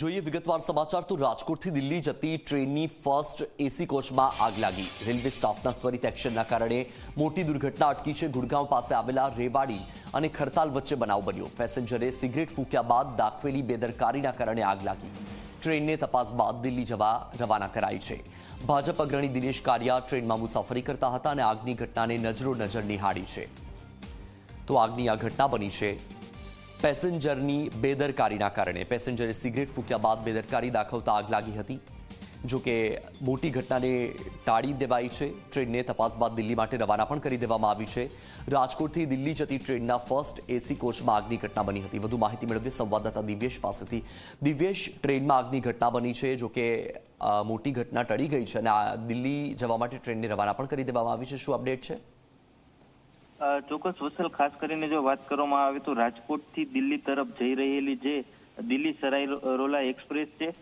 જોઈએ, વિગતવાર સમાચાર તો રાજકોટથી દિલ્હી જતી ટ્રેનની ફર્સ્ટ એસી કોચમાં આગ લાગી. રેલવે સ્ટાફના ત્વરિત એક્શનના કારણે મોટી દુર્ઘટના અટકી છે. ગુડગાંવ પાસે આવેલા રેવાડી અને ખરતાલ વચ્ચે બનાવ બન્યો. પેસેન્જરે સિગરેટ ફૂંક્યા બાદ દાખવેલી બેદરકારીના કારણે આગ લાગી. ટ્રેનને તપાસ બાદ દિલ્હી જવા રવાના કરાઈ છે. ભાજપ અગ્રણી દિનેશ કારિયા ટ્રેનમાં મુસાફરી કરતા હતા અને આગની ઘટનાને નજરો નજર નિહાળી છે. તો આગની આ ઘટના બની છે પેસેન્જરની બેદરકારીના કારણે. પેસેન્જરે સિગરેટ ફૂંક્યા બાદ બેદરકારી દાખવતા આગ લાગી હતી. જો કે મોટી ઘટનાને ટાળી દેવાઈ છે. ટ્રેનને તપાસ બાદ દિલ્હી માટે રવાના પણ કરી દેવામાં આવી છે. રાજકોટથી દિલ્હી જતી ટ્રેનના ફર્સ્ટ એસી કોચમાં આગની ઘટના બની હતી. વધુ માહિતી મેળવીએ સંવાદદાતા દિવ્યેશ પાસેથી. દિવ્યેશ, ટ્રેનમાં આગની ઘટના બની છે. જોકે મોટી ઘટના ટળી ગઈ છે અને દિલ્હી જવા માટે ટ્રેનને રવાના પણ કરી દેવામાં આવી છે. શું અપડેટ છે? ચોક્કસ વસલ, ખાસ કરીને જો વાત કરવામાં આવે તો રાજકોટથી દિલ્હી તરફ જઈ રહેલી જે દિલ્હી સરાઈ રોલા એક્સપ્રેસ છે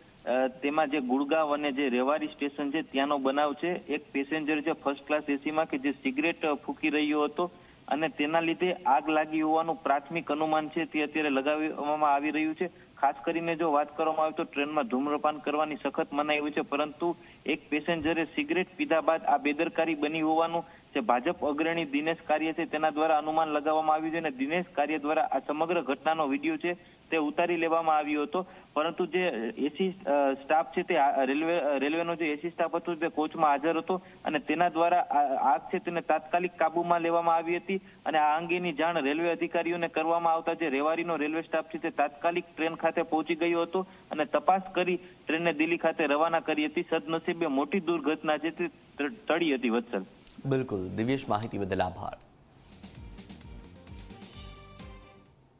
તેમાં જે ગુડગાંવ અને જે રેવારી સ્ટેશન છે, ત્યાંનો બનાવ છે. એક પેસેન્જર છે ફર્સ્ટ ક્લાસ એસીમાં કે જે સિગરેટ ફૂંકી રહ્યો હતો. અને તેના લીધે આગ લાગી હોવાનું પ્રાથમિક અનુમાન છે, તે અત્યારે લગાવવામાં આવી રહ્યું છે. ખાસ કરીને જો વાત કરવામાં આવે તો ટ્રેનમાં ધૂમ્રપાન કરવાની સખત મનાઈ હોય છે, પરંતુ એક પેસેન્જરે સિગરેટ પીધા બાદ આ બેદરકારી બની હોવાનું જે ભાજપ અગ્રણી દિનેશ કાર્ય છે, તેના દ્વારા અનુમાન લગાવવામાં આવ્યું છે અને દિનેશ કાર્ય દ્વારા આ સમગ્ર ઘટનાનો વીડિયો છે તે ઉતારી લેવામાં આવ્યો હતો. પરંતુ જે એસી સ્ટાફ છે તે રેલવે રેલવેનો જે એસી સ્ટાફ હતો તે કોચમાં હાજર હતો અને તેના દ્વારા આગ છે તેને તાત્કાલિક કાબુમાં લેવામાં આવી હતી અને આ અંગેની જાણ રેલવે અધિકારીઓને કરવામાં આવતા જે રેવારીનો રેલવે સ્ટાફ છે તે તાત્કાલિક ટ્રેન ખાતે પહોંચી ગયો હતો અને તપાસ કરી ટ્રેનને દિલ્હી ખાતે રવાના કરી હતી. સદનસીબે મોટી દુર્ઘટના છે તે, ટળી હતી વત્સલ. બિલકુલ. દિવ્યેશ માહિતી બદલ આભાર.